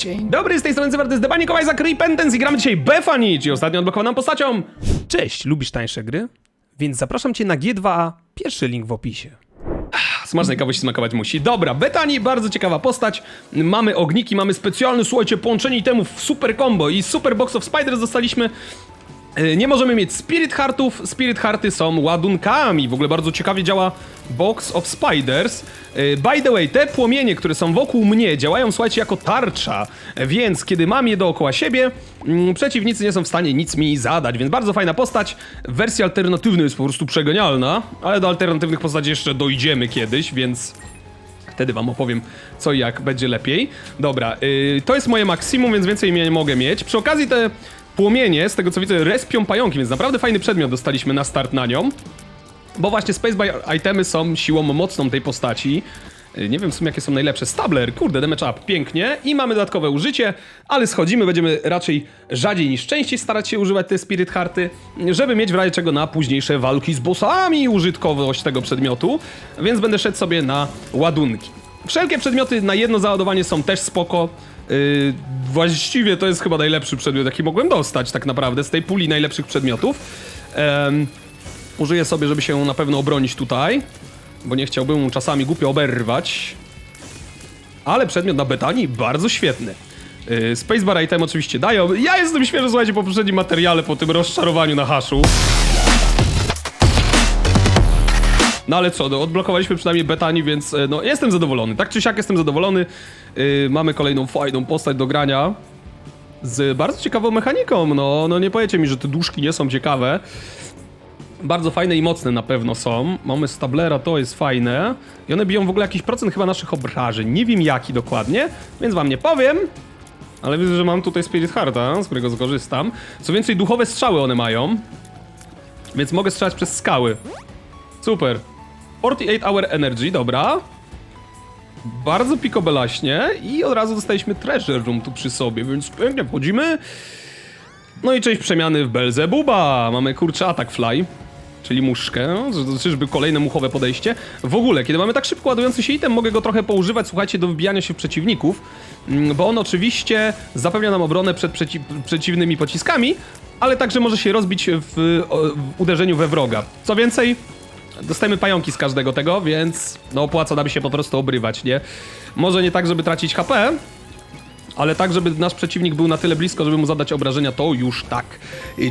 Dzień dobry, z tej strony Cyber, to jest Debani Kowajzak Repentance i gramy dzisiaj Befani, czyli ostatnio odblokowaną postacią. Cześć, lubisz tańsze gry? Więc zapraszam cię na G2A, pierwszy link w opisie. Ach, Smacznej smakować musi. Dobra, Betani, bardzo ciekawa postać. Mamy ogniki, mamy specjalne, słuchajcie, połączenie itemów w super combo i super box of spiders dostaliśmy. E, Nie możemy mieć Spirit Heartów. Spirit Hearty są ładunkami. W ogóle bardzo ciekawie działa Box of Spiders. E, By the way, te płomienie, które są wokół mnie, działają, słuchajcie, jako tarcza. E, Więc kiedy mam je dookoła siebie, mm, przeciwnicy nie są w stanie nic mi zadać. Więc bardzo fajna postać. Wersja alternatywna jest po prostu przegenialna, ale do alternatywnych postaci jeszcze dojdziemy kiedyś, więc Wtedy wam opowiem, co i jak będzie lepiej. Dobra, yy, to jest moje maksimum, więc więcej nie mogę mieć. Przy okazji te płomienie, z tego co widzę, respią pająki, więc naprawdę fajny przedmiot dostaliśmy na start na nią. Bo właśnie Space by itemy są siłą mocną tej postaci. Yy, Nie wiem w sumie jakie są najlepsze. Stabler, kurde, damage up, pięknie. I mamy dodatkowe użycie, ale schodzimy, będziemy raczej rzadziej niż częściej starać się używać te Spirit Hearty, żeby mieć w razie czego na późniejsze walki z bossami użytkowość tego przedmiotu, więc będę szedł sobie na ładunki. Wszelkie przedmioty na jedno załadowanie są też spoko. Yy, właściwie to jest chyba najlepszy przedmiot, jaki mogłem dostać tak naprawdę z tej puli najlepszych przedmiotów. Użyję sobie, żeby się na pewno obronić tutaj, bo nie chciałbym mu czasami głupio oberwać. Ale przedmiot na betanii bardzo świetny. Yy, Spacebar item oczywiście dają. Ja jestem świeżo, słuchajcie, po poprzednim materiale, po tym rozczarowaniu na haszu. No ale co, no, odblokowaliśmy przynajmniej betani, więc e, no jestem zadowolony. Tak czy siak jestem zadowolony. Yy, mamy kolejną fajną postać do grania. Z bardzo ciekawą mechaniką, no, no nie powiecie mi, że te duszki nie są ciekawe. Bardzo fajne i mocne na pewno są. Mamy stablera, to jest fajne. I one biją w ogóle jakiś procent chyba naszych obrażeń. Nie wiem jaki dokładnie, więc wam nie powiem. Ale widzę, że mam tutaj Spirit Hearta, z którego skorzystam. Co więcej, duchowe strzały one mają. Więc mogę strzelać przez skały. Super. 48 Hour Energy, dobra. Bardzo pikobelaśnie i od razu dostaliśmy Treasure Room tu przy sobie, więc pięknie wchodzimy. No i część przemiany w Belzebuba. Mamy kurczę atak fly, czyli muszkę. Czyżby kolejne muchowe podejście. W ogóle, kiedy mamy tak szybko ładujący się item, mogę go trochę poużywać, słuchajcie, do wbijania się w przeciwników. mm, Bo on oczywiście zapewnia nam obronę przed przeci przeciwnymi pociskami, ale także może się rozbić w, w uderzeniu we wroga. Co więcej, Dostajemy pająki z każdego tego, więc no opłaca nam się po prostu obrywać, nie? Może nie tak, żeby tracić HP, ale tak, żeby nasz przeciwnik był na tyle blisko, żeby mu zadać obrażenia, to już tak.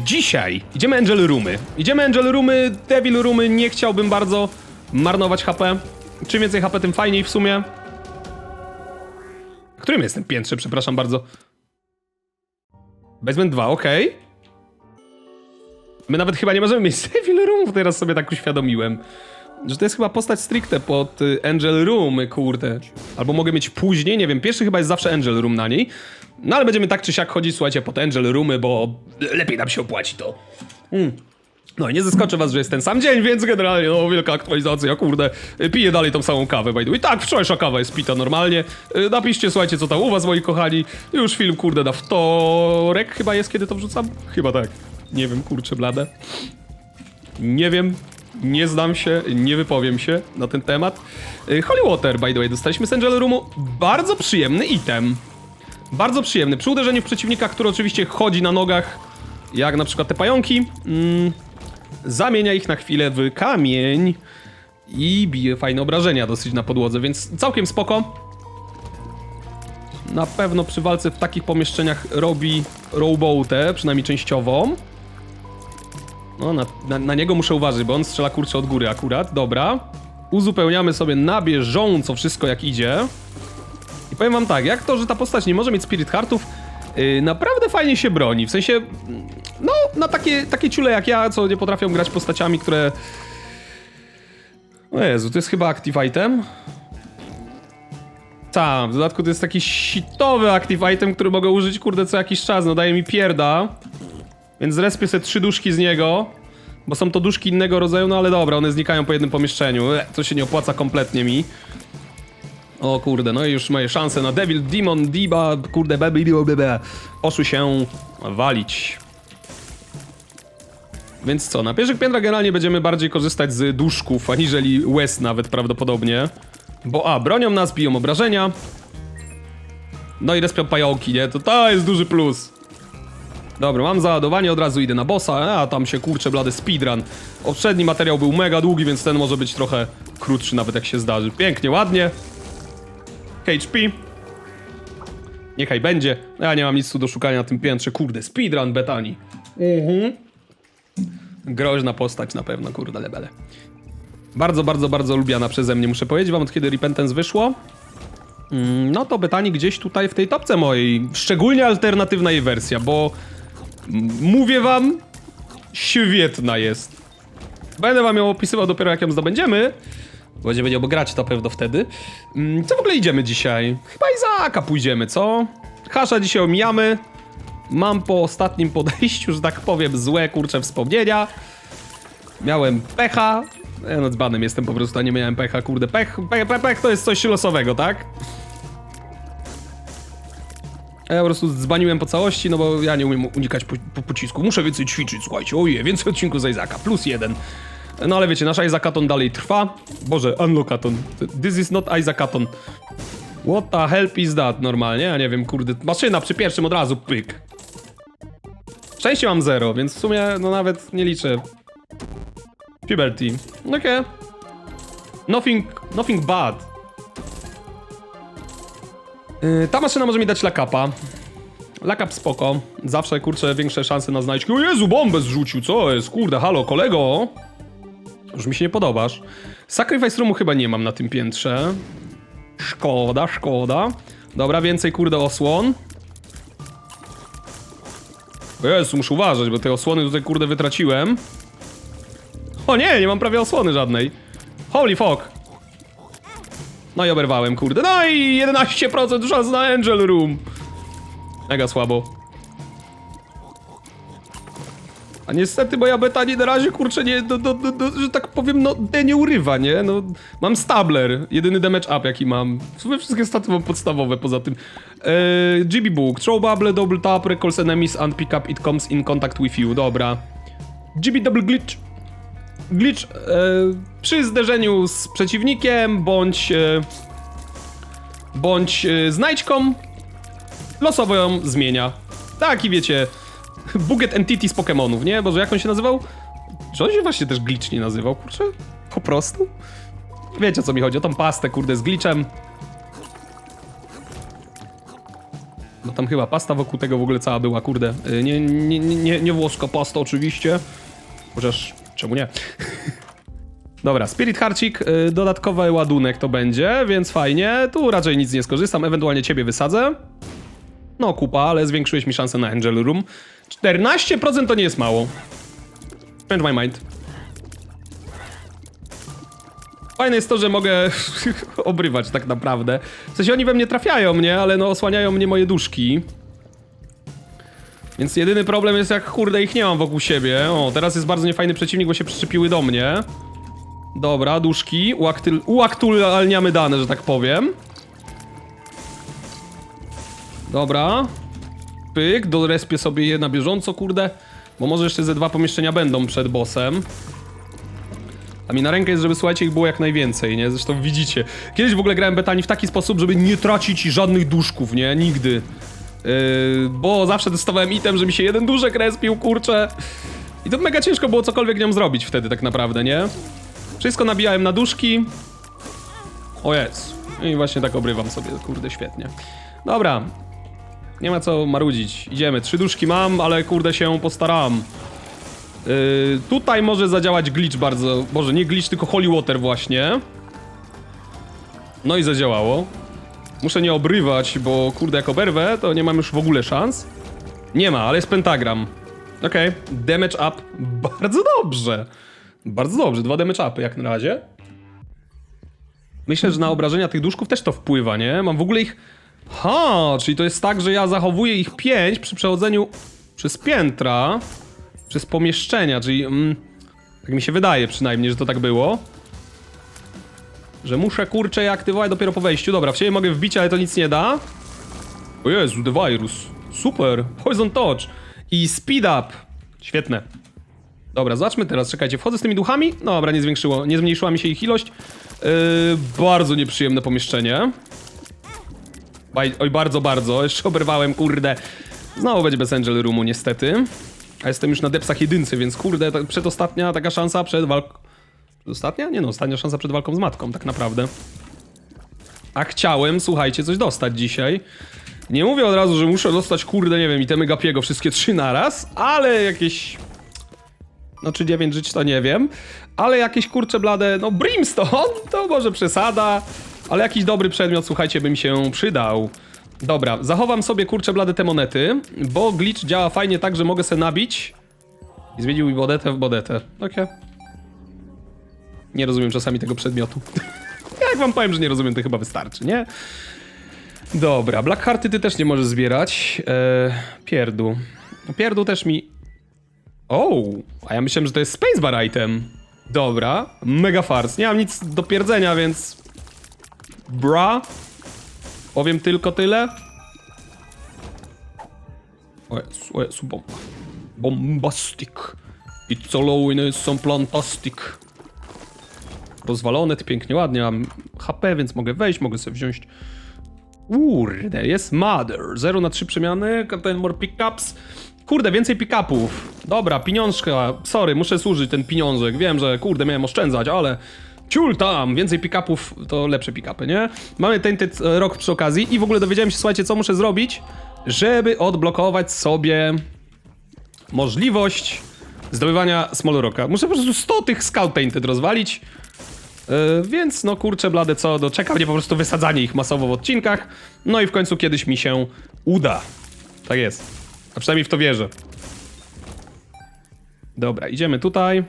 Dzisiaj idziemy Angel Roomy. Idziemy Angel Roomy, Devil Roomy, nie chciałbym bardzo marnować HP. Czym więcej HP, tym fajniej w sumie. Którym jestem piętrze, przepraszam bardzo? Basement 2, okej. My nawet chyba nie możemy mieć Devil Roomów, teraz sobie tak uświadomiłem. Że to jest chyba postać stricte pod y, Angel Room, kurde. Albo mogę mieć później, nie wiem, pierwszy chyba jest zawsze Angel Room na niej. No ale będziemy tak czy siak chodzić, słuchajcie, pod Angel Roomy, bo lepiej nam się opłaci to. Mm. No i nie zaskoczę was, że jest ten sam dzień, więc generalnie, no, wielka aktualizacja, kurde, y, piję dalej tą samą kawę, by the way. Tak, wczorajsza kawa jest pita normalnie. Y, Napiszcie, słuchajcie, co tam u was, moi kochani. Już film, kurde, na wtorek chyba jest, kiedy to wrzucam? Chyba tak. Nie wiem, kurczę, blade. Nie wiem, nie znam się, nie wypowiem się na ten temat. Y, Holy Water, by the way, dostaliśmy z Angel Roomu. Bardzo przyjemny item. Bardzo przyjemny. Przy uderzeniu w przeciwnika, który oczywiście chodzi na nogach, jak na przykład te pająki, mm, zamienia ich na chwilę w kamień i bije fajne obrażenia dosyć na podłodze, więc całkiem spoko. Na pewno przy walce w takich pomieszczeniach robi rowboatę, przynajmniej częściową. No, na, na, na niego muszę uważać, bo on strzela kurczę od góry akurat. Dobra. Uzupełniamy sobie na bieżąco wszystko jak idzie. I powiem wam tak, jak to, że ta postać nie może mieć Spirit Heartów, yy, naprawdę fajnie się broni. W sensie, no, na takie, takie ciule jak ja, co nie potrafią grać postaciami, które... O Jezu, to jest chyba active item. Tak, w dodatku to jest taki shitowy active item, który mogę użyć, kurde, co jakiś czas, no daje mi pierda. Więc zrespię sobie trzy duszki z niego, bo są to duszki innego rodzaju, no ale dobra, one znikają po jednym pomieszczeniu. E, to się nie opłaca kompletnie mi. O kurde, no i już moje szanse na Devil, Demon, Diba, kurde, bebe, bebe, poszły się walić. Więc co, na pierwszych piętrach generalnie będziemy bardziej korzystać z duszków, aniżeli łez nawet prawdopodobnie. Bo a, bronią nas, biją obrażenia. No i respią pająki, nie? To to jest duży plus. Dobra, mam załadowanie, od razu idę na bossa, a tam się kurczę blady speedrun. Poprzedni materiał był mega długi, więc ten może być trochę krótszy nawet jak się zdarzy. Pięknie, ładnie. HP. Niechaj będzie. Ja nie mam nic tu do szukania na tym piętrze. Kurde, speedrun Betani. Mhm. Groźna postać na pewno, kurde lebele. Bardzo, bardzo, bardzo lubiana przeze mnie, muszę powiedzieć wam, od kiedy Repentance wyszło. Mm, No to Betani gdzieś tutaj w tej topce mojej. Szczególnie alternatywna jej wersja, bo mówię wam, świetna jest. Będę wam ją opisywał dopiero jak ją zdobędziemy. Będziemy nią grać na pewno wtedy. Mm, Co w ogóle idziemy dzisiaj? Chyba Izaaka pójdziemy, co? Hasza dzisiaj omijamy. Mam po ostatnim podejściu, że tak powiem, złe kurcze wspomnienia. Miałem pecha. Ja no dzbanem jestem po prostu, a nie miałem pecha, kurde. Pech, pech, pech to jest coś losowego, tak? A Ja po prostu dzbaniłem po całości, no bo ja nie umiem unikać po, po pocisku. Muszę więcej ćwiczyć, słuchajcie. Oje, więcej odcinków z Izaka, plus jeden. No ale wiecie, nasz Izakaton dalej trwa. Boże, Unlockaton. This is not Izakaton. What the help is that normalnie? Ja nie wiem, kurde. Maszyna przy pierwszym od razu, pyk. Szczęście mam zero, więc w sumie, no nawet nie liczę. Puberty. Okej. Okay. Nothing, nothing bad. Yy, ta maszyna może mi dać lakapa. Lakap spoko. Zawsze, kurczę, większe szanse na znajdźki. O Jezu, bombę zrzucił, co jest? Kurde, halo, kolego. Już mi się nie podobasz. Sacrifice Roomu chyba nie mam na tym piętrze. Szkoda, szkoda. Dobra, więcej, kurde, osłon. O Jezu, muszę uważać, bo te osłony tutaj, kurde, wytraciłem. O nie, nie mam prawie osłony żadnej. Holy fuck. No i oberwałem, kurde. No i 11% szans na Angel Room. Mega słabo. A niestety moja beta nie na razie, kurczę, nie, do, do, do, że tak powiem, no, D nie urywa, nie? No, mam stabler, jedyny damage up jaki mam. W sumie wszystkie staty mam podstawowe poza tym. Eee, GB Book, throw bubble, double tap, recalls enemies and pick up it comes in contact with you, dobra. GB double glitch. Glitch e, przy zderzeniu z przeciwnikiem, bądź... E, bądź e, znajdźką, losowo ją zmienia. Taki wiecie, Buget Entity z Pokémonów, nie? Boże, jak on się nazywał? Czy on się właśnie też glitch nie nazywał, kurczę? Po prostu? Wiecie o co mi chodzi, o tą pastę, kurde, z glitchem. No tam chyba pasta wokół tego w ogóle cała była, kurde. Nie, nie, nie, nie, nie włoska pasta oczywiście. Chociaż, czemu nie? Dobra, Spirit Harcik, y, dodatkowy ładunek to będzie, więc fajnie. Tu raczej nic nie skorzystam, ewentualnie ciebie wysadzę. No, kupa, ale zwiększyłeś mi szansę na Angel Room. 14% to nie jest mało. Change my mind. Fajne jest to, że mogę obrywać tak naprawdę. W sensie oni we mnie trafiają, nie? Ale no osłaniają mnie moje duszki. Więc jedyny problem jest jak kurde ich nie mam wokół siebie. O, teraz jest bardzo niefajny przeciwnik, bo się przyczepiły do mnie. Dobra, duszki. Uaktyl, uaktualniamy dane, że tak powiem. Dobra. Pyk, dorespię sobie je na bieżąco, kurde. Bo może jeszcze ze dwa pomieszczenia będą przed bossem. A mi na rękę jest, żeby słuchajcie, ich było jak najwięcej, nie? Zresztą widzicie. Kiedyś w ogóle grałem betani w taki sposób, żeby nie tracić żadnych duszków, nie? Nigdy. Yy, bo zawsze dostawałem item, że mi się jeden duszek respił, kurczę. I to mega ciężko było cokolwiek nią zrobić wtedy tak naprawdę, nie? Wszystko nabijałem na duszki. O jest. I właśnie tak obrywam sobie, kurde, świetnie. Dobra. Nie ma co marudzić. Idziemy. Trzy duszki mam, ale kurde się postaram. Yy, tutaj może zadziałać glitch bardzo. Boże, nie glitch, tylko holy water właśnie. No i zadziałało. Muszę nie obrywać, bo kurde, jak oberwę, to nie mam już w ogóle szans. Nie ma, ale jest pentagram. Okej, okay. damage up. Bardzo dobrze. Bardzo dobrze, dwa damage upy jak na razie. Myślę, że na obrażenia tych duszków też to wpływa, nie? Mam w ogóle ich... Ha, czyli to jest tak, że ja zachowuję ich 5 przy przechodzeniu przez piętra, przez pomieszczenia, czyli... Mm, tak mi się wydaje przynajmniej, że to tak było. Że muszę, kurczę, je aktywować dopiero po wejściu. Dobra, w siebie mogę wbić, ale to nic nie da. O Jezu, The Virus. Super. Poison Touch. I Speed Up. Świetne. Dobra, zobaczmy teraz, czekajcie, wchodzę z tymi duchami? Dobra, nie zwiększyło, nie zmniejszyła mi się ich ilość. Yy, bardzo nieprzyjemne pomieszczenie. Oj, bardzo, bardzo. Jeszcze oberwałem, kurde. Znowu będzie bez Angel Roomu, niestety. A jestem już na depsach jedyncy, więc kurde, ta, przedostatnia taka szansa przed walką... Przedostatnia? Nie no, ostatnia szansa przed walką z matką, tak naprawdę. A chciałem, słuchajcie, coś dostać dzisiaj. Nie mówię od razu, że muszę dostać, kurde, nie wiem, itemy Gapiego wszystkie trzy naraz, ale jakieś... No czy 9 żyć to nie wiem, ale jakieś kurcze blade, no Brimstone to może przesada, ale jakiś dobry przedmiot, słuchajcie, by mi się przydał. Dobra, zachowam sobie kurcze blade te monety, bo glitch działa fajnie tak, że mogę se nabić i zmienił mi bodetę w bodetę. Okej. Nie rozumiem czasami tego przedmiotu. Jak wam powiem, że nie rozumiem, to chyba wystarczy, nie? Dobra, Black Hearty ty też nie możesz zbierać. Eee, pierdół. Pierdół też mi... O, a ja myślałem, że to jest spacebar item. Dobra, mega fars. Nie mam nic do pierdzenia, więc... Bra. Powiem tylko tyle. O Jezu, o Jezu, bomba. Bombastic. It's all in są plantastic. Rozwalone, to pięknie, ładnie. Mam HP, więc mogę wejść, mogę sobie wziąć... Kurde, jest Mother. 0 na 3 przemiany, contain more pickups. Kurde, więcej pickupów. Dobra, pieniążka. Sorry, muszę służyć ten pieniążek. Wiem, że kurde, miałem oszczędzać, ale... Ciul tam! Więcej pickupów to lepsze pickupy, nie? Mamy Tainted e, Rock przy okazji i w ogóle dowiedziałem się, słuchajcie, co muszę zrobić, żeby odblokować sobie możliwość zdobywania Small Rocka. Muszę po prostu 100 tych Scout Tainted rozwalić. Yy, więc no kurczę blade co, czeka mnie po prostu wysadzanie ich masowo w odcinkach. No i w końcu kiedyś mi się uda. Tak jest. A przynajmniej w to wierzę. Dobra, idziemy tutaj.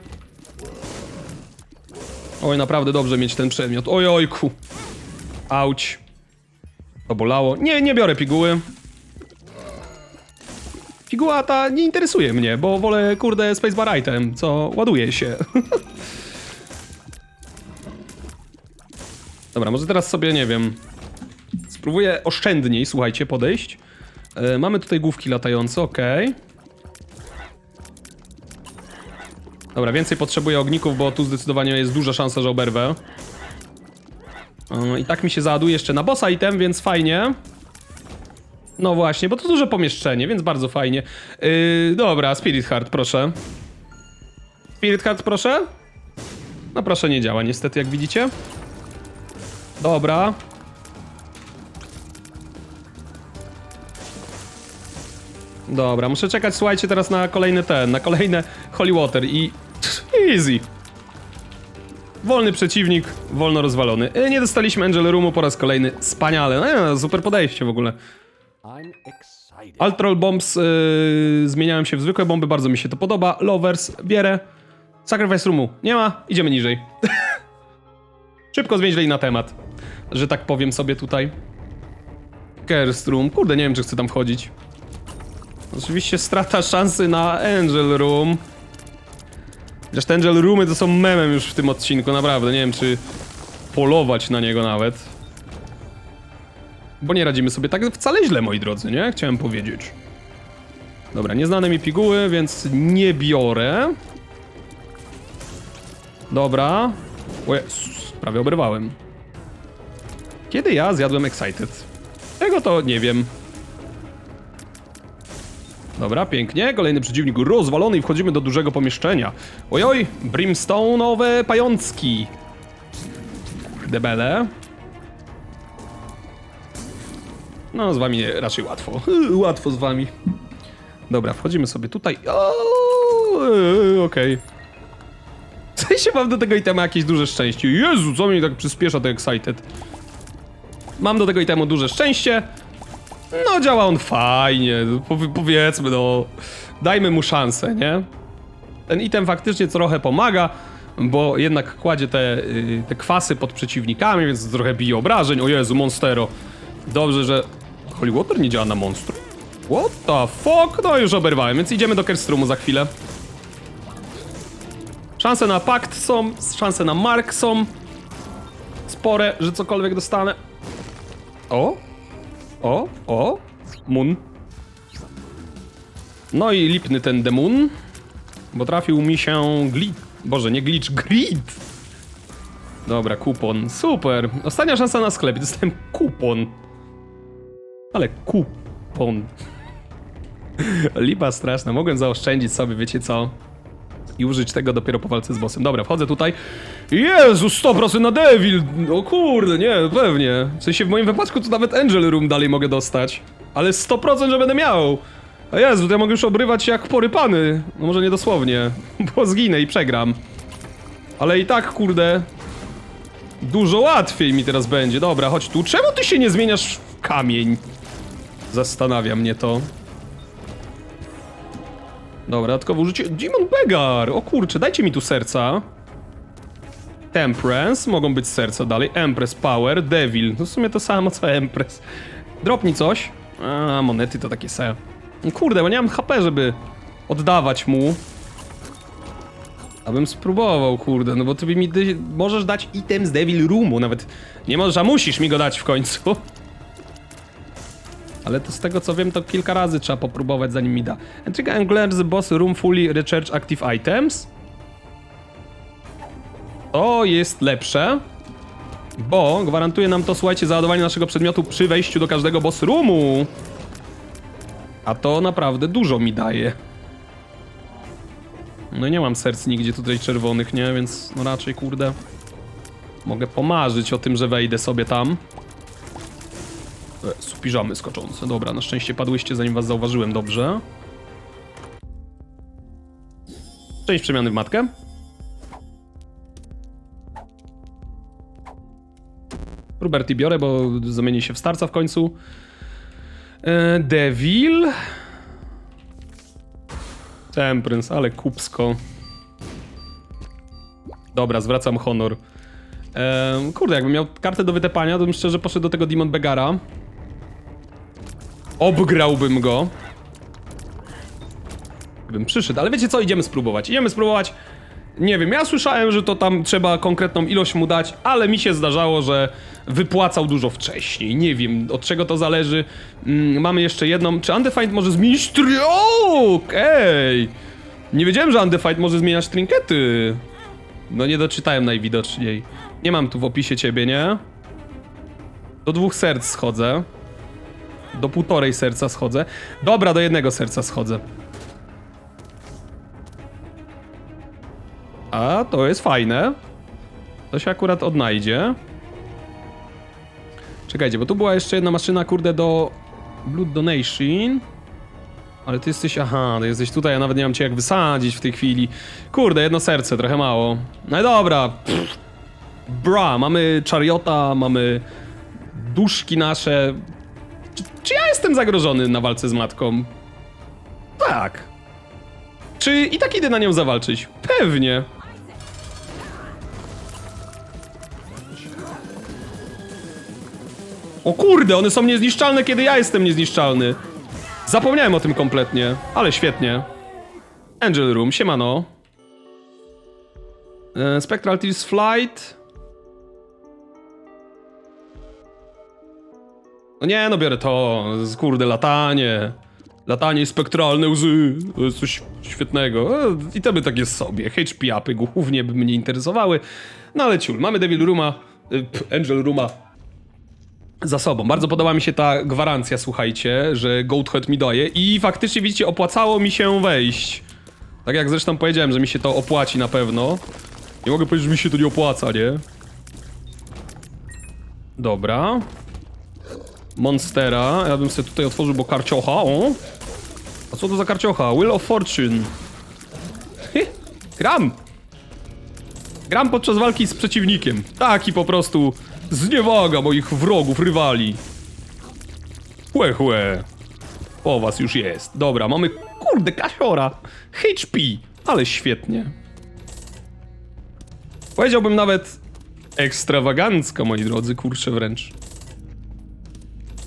Oj, naprawdę dobrze mieć ten przedmiot. Oj, ojku. Auć. To bolało. Nie, nie biorę piguły. Piguła ta nie interesuje mnie, bo wolę, kurde, spacebar item, co ładuje się. Dobra, może teraz sobie, nie wiem, spróbuję oszczędniej, słuchajcie, podejść. E, mamy tutaj główki latające, okej. Dobra, więcej potrzebuję ogników, bo tu zdecydowanie jest duża szansa, że oberwę. E, I tak mi się załaduje jeszcze na bossa item, więc fajnie. No właśnie, bo to duże pomieszczenie, więc bardzo fajnie. Yy, dobra, Spirit Heart, proszę. Spirit Heart, proszę? No proszę, nie działa niestety, jak widzicie. Dobra. Dobra, muszę czekać, słuchajcie, teraz na kolejny ten, na kolejne Holy Water i... Easy. Wolny przeciwnik, wolno rozwalony. E, Nie dostaliśmy Angel Roomu po raz kolejny. Wspaniale. No, super podejście w ogóle. Altrol Bombs yy, zmieniają się w zwykłe bomby, bardzo mi się to podoba. Lovers, bierę. Sacrifice Roomu nie ma, idziemy niżej. Szybko zwięźlej na temat, że tak powiem sobie tutaj. Room, kurde, nie wiem czy chcę tam wchodzić. Oczywiście strata szansy na Angel Room. Chociaż te Angel Roomy to są memem już w tym odcinku, naprawdę, nie wiem czy polować na niego nawet. Bo nie radzimy sobie tak wcale źle, moi drodzy, nie? Chciałem powiedzieć. Dobra, nieznane mi piguły, więc nie biorę. Dobra. O Jezus, prawie oberwałem. Kiedy ja zjadłem Excited? Tego to nie wiem. Dobra, pięknie. Kolejny przeciwnik rozwalony i wchodzimy do dużego pomieszczenia. Ojoj, brimstone'owe pającki. Debele. No, z wami raczej łatwo. łatwo z wami. Dobra, wchodzimy sobie tutaj. Yy, Okej. W sensie mam do tego itema jakieś duże szczęście. Jezu, co mnie tak przyspiesza to excited. Mam do tego itemu duże szczęście. No, działa on fajnie. Powie- powiedzmy, no. Dajmy mu szansę, nie? Ten item faktycznie trochę pomaga, bo jednak kładzie te, y, te kwasy pod przeciwnikami, więc trochę bije obrażeń. O Jezu, Monstero. Dobrze, że Holy Water nie działa na monstrum. What the fuck? No już oberwałem, więc idziemy do Kerstrumu za chwilę. Szanse na pakt są, szanse na mark są. Spore, że cokolwiek dostanę. O? O? O? Moon. No i lipny ten demun. Bo trafił mi się glitch. Boże, nie glitch, grid. Dobra, kupon. Super. Ostatnia szansa na sklep. Dostałem kupon. Ale kupon. Lipa straszna. Mogłem zaoszczędzić sobie, wiecie co? I użyć tego dopiero po walce z bossem. Dobra, wchodzę tutaj. Jezu, 100% na Devil! O kurde, nie, pewnie. W sensie w moim wypadku to nawet Angel Room dalej mogę dostać. Ale 100% że będę miał. A Jezu, to ja mogę już obrywać jak porypany. No może nie dosłownie, bo zginę i przegram. Ale i tak, kurde, Dużo łatwiej mi teraz będzie. Dobra, chodź tu. Czemu ty się nie zmieniasz w kamień? Zastanawia mnie to. Dobra, dodatkowo użycie... Demon Begar! O kurczę, dajcie mi tu serca. Temperance, mogą być serca dalej. Empress Power, Devil. To w sumie to samo co Empress. Dropnij coś. A, monety to takie se. No Kurde, bo nie mam HP, żeby oddawać mu. Abym spróbował, kurde, no bo ty mi możesz dać item z Devil Roomu, nawet nie możesz, a musisz mi go dać w końcu. Ale to z tego co wiem, to kilka razy trzeba popróbować zanim mi da. Entry Angler the boss room fully recharge active items. To jest lepsze, bo gwarantuje nam to, słuchajcie, załadowanie naszego przedmiotu przy wejściu do każdego boss roomu. A to naprawdę dużo mi daje. No nie mam serc nigdzie tutaj czerwonych, nie? Więc no raczej, kurde, mogę pomarzyć o tym, że wejdę sobie tam. E, Su piżamy skoczące. Dobra, na szczęście padłyście zanim was zauważyłem, dobrze. Część przemiany w matkę. Roberty biorę, bo zamieni się w starca w końcu. E, Devil. Temperance, ale kupsko. Dobra, zwracam honor. Ehm, kurde, jakbym miał kartę do wytepania, to bym szczerze poszedł do tego Demon Begara. Obgrałbym go. Gdybym przyszedł, ale wiecie co, idziemy spróbować. Idziemy spróbować. Nie wiem, ja słyszałem, że to tam trzeba konkretną ilość mu dać, ale mi się zdarzało, że wypłacał dużo wcześniej. Nie wiem, od czego to zależy. Mm, mamy jeszcze jedną. Czy Undefined może zmienić triok? Ej! Nie wiedziałem, że Undefined może zmieniać trinkety. No nie doczytałem najwidoczniej. Nie mam tu w opisie ciebie, nie? Do dwóch serc schodzę. Do półtorej serca schodzę. Dobra, do jednego serca schodzę. A, to jest fajne. To się akurat odnajdzie. Czekajcie, bo tu była jeszcze jedna maszyna, kurde, do Blood Donation. Ale ty jesteś, aha, ty jesteś tutaj, ja nawet nie mam cię jak wysadzić w tej chwili. Kurde, jedno serce, trochę mało. No i dobra. Pff. Bra, mamy czariota, mamy duszki nasze. Czy, czy ja jestem zagrożony na walce z matką? Tak. Czy i tak idę na nią zawalczyć? Pewnie. O kurde, one są niezniszczalne, kiedy ja jestem niezniszczalny. Zapomniałem o tym kompletnie, ale świetnie. Angel Room, siemano. E, Spectral Tears Flight. No nie, no biorę to. Kurde, latanie. Latanie spektralne łzy. To jest coś świetnego. E, I to by tak jest sobie. HP upy głównie by mnie interesowały. No ale ciul, mamy Devil Rooma, p- Angel Rooma za sobą. Bardzo podoba mi się ta gwarancja, słuchajcie, że Goathead mi daje i faktycznie, widzicie, opłacało mi się wejść. Tak jak zresztą powiedziałem, że mi się to opłaci na pewno. Nie mogę powiedzieć, że mi się to nie opłaca, nie? Dobra. Monstera. Ja bym sobie tutaj otworzył, bo karciocha, o. A co to za karciocha? Will of Fortune. Gram. Gram podczas walki z przeciwnikiem. Taki po prostu zniewaga moich wrogów, rywali. Chłe, chłe. Po was już jest. Dobra, mamy, kurde, kasiora. HP, ale świetnie. Powiedziałbym nawet ekstrawagancko, moi drodzy, kurczę wręcz.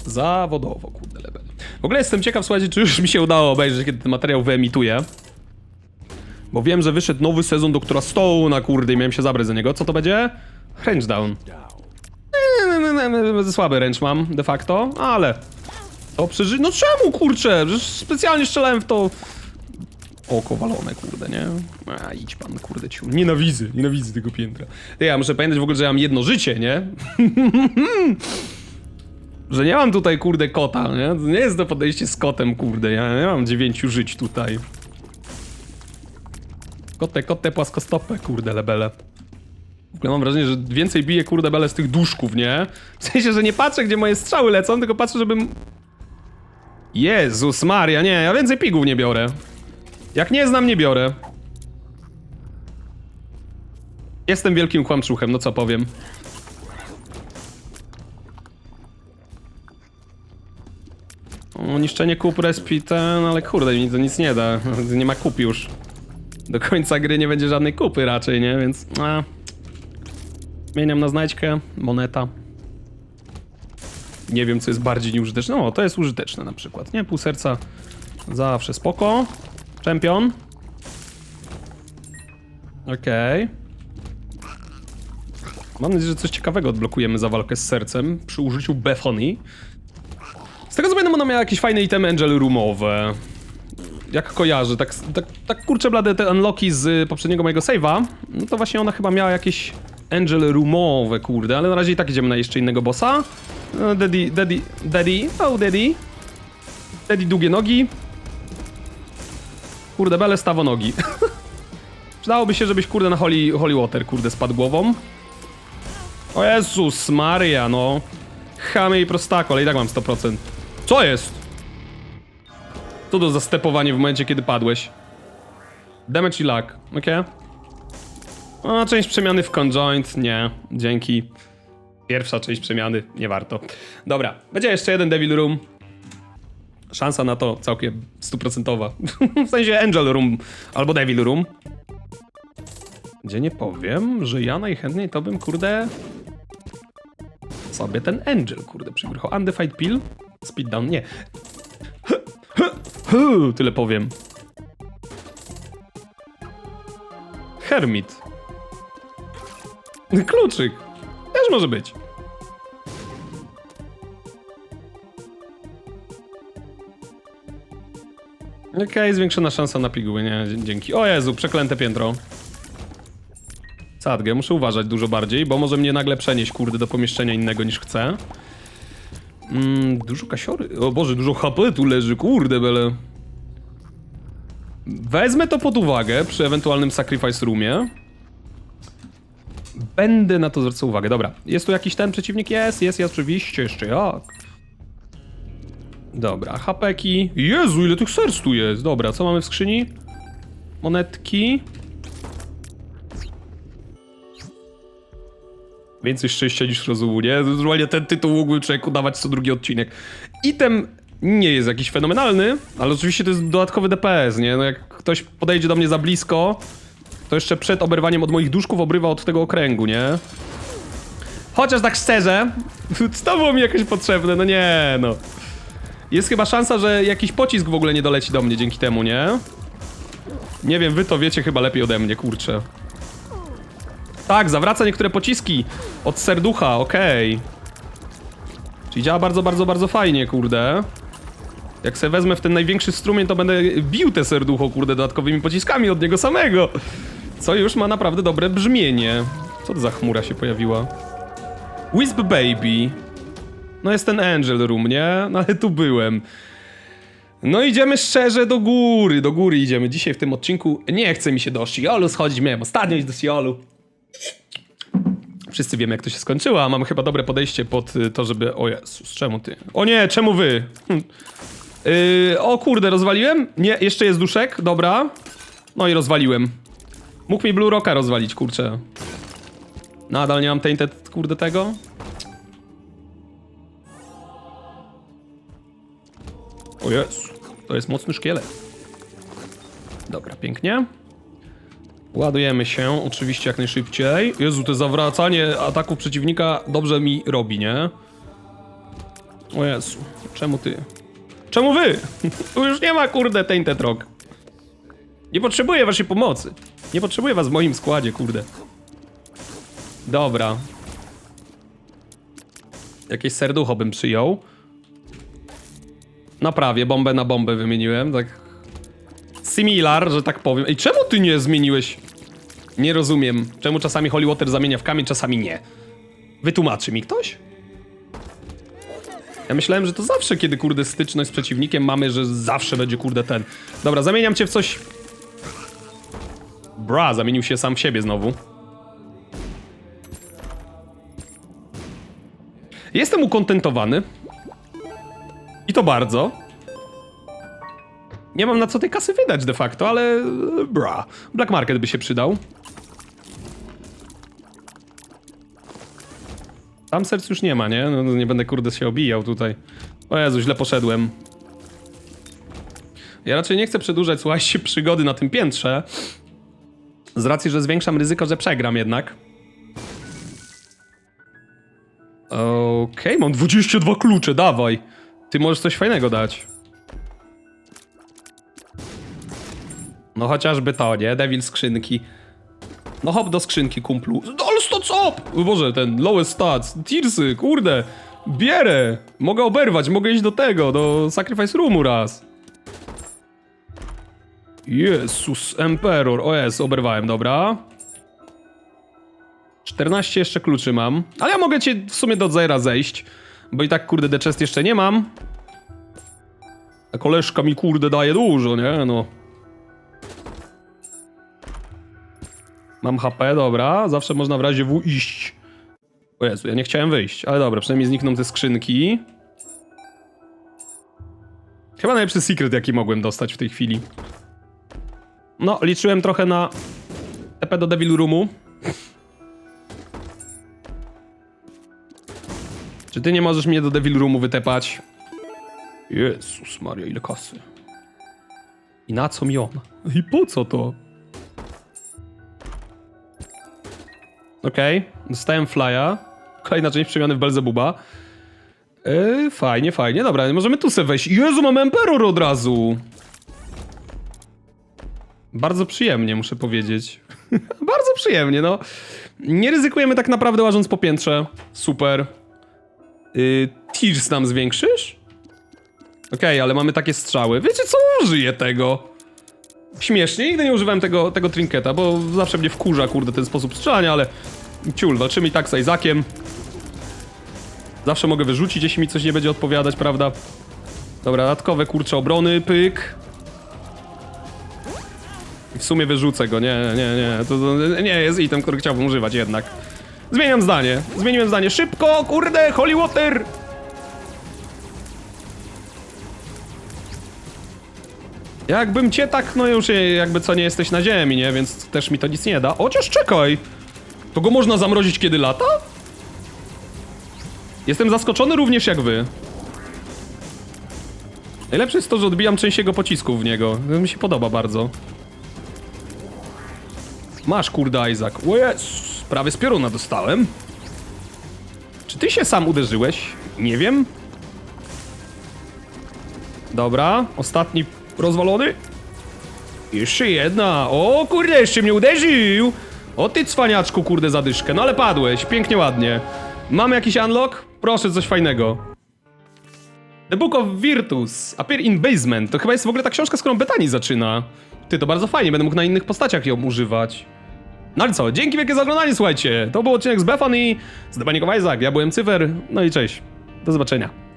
Zawodowo, kurde, level. W ogóle jestem ciekaw, słuchajcie, czy już mi się udało obejrzeć, kiedy ten materiał wyemituje. Bo wiem, że wyszedł nowy sezon Doktora Stone'a, kurde, i miałem się zabrać za niego. Co to będzie? Range down. Eee, Słaby ręcz mam, de facto, ale... To przeży... No czemu, kurczę? Przecież specjalnie strzelałem w to... Oko walone, kurde, nie? A, idź pan, kurde, ciul. Nienawidzę, nienawidzę tego piętra. Ja muszę pamiętać w ogóle, że ja mam jedno życie, nie? że nie mam tutaj, kurde, kota, nie? To nie jest to podejście z kotem, kurde, ja nie mam dziewięciu żyć tutaj. Kotę, kotę, płaskostopę, kurde, lebele. W ogóle mam wrażenie, że więcej bije, kurde, bele z tych duszków, nie? W sensie, że nie patrzę, gdzie moje strzały lecą, tylko patrzę, żebym... Jezus Maria, nie, ja więcej pigów nie biorę. Jak nie znam, nie biorę. Jestem wielkim kłamczuchem, no co powiem. O, niszczenie kup respi ten, ale kurde, mi to nic nie da. Nie ma kup już. Do końca gry nie będzie żadnej kupy raczej, nie? Więc... A. Zmieniam na znajdźkę, moneta. Nie wiem, co jest bardziej nieużyteczne. No, to jest użyteczne na przykład, nie? Pół serca zawsze spoko. Czempion. Okej. Mam nadzieję, że coś ciekawego odblokujemy za walkę z sercem przy użyciu Bethany. Z tego co pamiętam, ona miała jakieś fajne itemy Angel Roomowe. Jak kojarzę, tak, tak, tak kurczę blade te unlocki z poprzedniego mojego save'a, no to właśnie ona chyba miała jakieś Angel Roomowe, kurde, ale na razie i tak idziemy na jeszcze innego bossa. No, daddy, daddy, daddy, oh daddy. Daddy długie nogi. Kurde, bele stawo nogi. Przydałoby się, żebyś kurde na Holy, Holy Water, kurde, spadł głową. O Jezus Maria, no. Chamy i prostako, ale i tak mam 100%. Co jest? Co to za stepowanie w momencie, kiedy padłeś? Damage i lag, okej. A, część przemiany w conjoint? Nie, dzięki. Pierwsza część przemiany, nie warto. Dobra, będzie jeszcze jeden Devil Room. Szansa na to całkiem stuprocentowa. w sensie Angel Room albo Devil Room. Gdzie nie powiem, że ja najchętniej to bym, kurde, sobie ten Angel, kurde, przygruchał. Undefied Pill? Speed down, nie. Tyle powiem. Hermit. Kluczyk. Też może być. Okej, zwiększona szansa na piguły, nie, dzięki. O Jezu, przeklęte piętro. Sadgę, muszę uważać dużo bardziej, bo może mnie nagle przenieść, kurde, do pomieszczenia innego niż chcę. Mm, dużo kasiory. O Boże, dużo HP tu leży, kurde bele. Wezmę to pod uwagę przy ewentualnym Sacrifice Roomie. Będę na to zwracał uwagę. Dobra, jest tu jakiś ten przeciwnik? Jest, jest, jest, oczywiście, jeszcze jak. Dobra, hapeki. Jezu, ile tych serc tu jest. Dobra, co mamy w skrzyni? Monetki. Więcej szczęścia niż rozumu, nie? Normalnie ten tytuł mógłby człowieku dawać co drugi odcinek. Item nie jest jakiś fenomenalny, ale oczywiście to jest dodatkowy DPS, nie? No jak ktoś podejdzie do mnie za blisko, to jeszcze przed oberwaniem od moich duszków obrywa od tego okręgu, nie? Chociaż tak szczerze, to było mi jakoś potrzebne, no nie, no. Jest chyba szansa, że jakiś pocisk w ogóle nie doleci do mnie dzięki temu, nie? Nie wiem, wy to wiecie chyba lepiej ode mnie, kurczę. Tak, zawraca niektóre pociski od serducha, okej. Czyli działa bardzo, bardzo, bardzo fajnie, kurde. Jak se wezmę w ten największy strumień, to będę bił te serducho, kurde, dodatkowymi pociskami od niego samego. Co już ma naprawdę dobre brzmienie. Co to za chmura się pojawiła? Wisp Baby. No jest ten Angel Room, nie? No ale tu byłem. No idziemy szczerze do góry, do góry idziemy. Dzisiaj w tym odcinku nie chce mi się do Shiolu schodzić, miałem ostatnio iść do Shiolu. Wszyscy wiemy jak to się skończyło, a mam chyba dobre podejście pod y, to, żeby... O Jezus, czemu ty? O nie, czemu wy? Hm. Yy, o kurde, rozwaliłem? Nie, jeszcze jest duszek, dobra. No i rozwaliłem. Mógł mi Blue Rocka rozwalić, kurczę. Nadal nie mam tainted, kurde, tego. O Jezu, to jest mocny szkielet. Dobra, pięknie. Ładujemy się, oczywiście jak najszybciej. Jezu, to zawracanie ataków przeciwnika dobrze mi robi, nie? O Jezu, czemu ty? Czemu wy? Tu już nie ma, kurde, Tainted Rock. Nie potrzebuję waszej pomocy. Nie potrzebuję was w moim składzie, kurde. Dobra. Jakieś serducho bym przyjął. Naprawię, bombę na bombę wymieniłem, tak similar, że tak powiem. Ej, czemu ty nie zmieniłeś? Nie rozumiem. Czemu czasami Holy Water zamienia w kamień, czasami nie? Wytłumaczy mi ktoś? Ja myślałem, że to zawsze, kiedy kurde styczność z przeciwnikiem mamy, że zawsze będzie kurde ten. Dobra, zamieniam cię w coś... Bra, zamienił się sam w siebie znowu. Jestem ukontentowany. I to bardzo. Nie mam na co tej kasy wydać de facto, ale... e, Bra. Black Market by się przydał. Tam serc już nie ma, nie? No, nie będę kurde się obijał tutaj. O Jezu, źle poszedłem. Ja raczej nie chcę przedłużać, słuchajcie, przygody na tym piętrze. Z racji, że zwiększam ryzyko, że przegram jednak. Okej, mam 22 klucze, dawaj. Ty możesz coś fajnego dać. No chociażby to, nie? Devil skrzynki. No hop do skrzynki, kumplu. Ale sto hop! O Boże, ten lowest stats. Tearsy, kurde. Bierę. Mogę oberwać, mogę iść do tego, do Sacrifice Roomu raz. Jezus, Emperor. O jest, oberwałem, dobra. 14 jeszcze kluczy mam. Ale ja mogę cię w sumie do zera zejść. Bo i tak, kurde, the chest jeszcze nie mam. A koleżka mi, kurde, daje dużo, nie? No. Mam HP, dobra. Zawsze można w razie W iść. O Jezu, ja nie chciałem wyjść. Ale dobra, przynajmniej znikną te skrzynki. Chyba najlepszy secret, jaki mogłem dostać w tej chwili. No, liczyłem trochę na TP do Devil Roomu. Czy ty nie możesz mnie do Devil Roomu wytepać? Jezus Maria, ile kasy. I na co mi on? I po co to? Okej, dostałem flya. Kolejna część przemiany w Belzebuba. Yy, fajnie, fajnie. Dobra, możemy tu sobie wejść. Jezu, mamy Emperor od razu! Bardzo przyjemnie, muszę powiedzieć. Bardzo przyjemnie, no. Nie ryzykujemy tak naprawdę łażąc po piętrze. Super. Yy, Tears nam zwiększysz? Okej, ale mamy takie strzały. Wiecie co? Użyję tego. Śmiesznie, nigdy nie używałem tego, tego trinketa, bo zawsze mnie wkurza, kurde, ten sposób strzelania, ale... Ciul, walczymy i tak z Isaaciem. Zawsze mogę wyrzucić, jeśli mi coś nie będzie odpowiadać, prawda? Dobra, dodatkowe kurcze obrony, pyk. W sumie wyrzucę go, nie, nie, nie, to, to nie jest item, który chciałbym używać jednak. Zmieniam zdanie, zmieniłem zdanie, szybko, kurde, holy water! Jakbym cię tak, no już jakby co nie jesteś na ziemi, nie? Więc też mi to nic nie da. Chociaż czekaj! To go można zamrozić kiedy lata? Jestem zaskoczony również jak wy. Najlepsze jest to, że odbijam część jego pocisków w niego. To mi się podoba bardzo. Masz kurde Isaac. Jezus, prawie z pioruna dostałem. Czy ty się sam uderzyłeś? Nie wiem. Dobra, ostatni rozwalony. Jeszcze jedna. O kurde, jeszcze mnie uderzył. O ty cwaniaczku, kurde, zadyszkę. No ale padłeś, pięknie, ładnie. Mamy jakiś unlock? Proszę, coś fajnego. The Book of Virtus, Appear in Basement. To chyba jest w ogóle ta książka, z którą Betani zaczyna. Ty, to bardzo fajnie, będę mógł na innych postaciach ją używać. No ale co, dzięki wielkie za oglądanie, słuchajcie. To był odcinek z Befan i z Isaac. Ja byłem Cyfer, no i cześć. Do zobaczenia.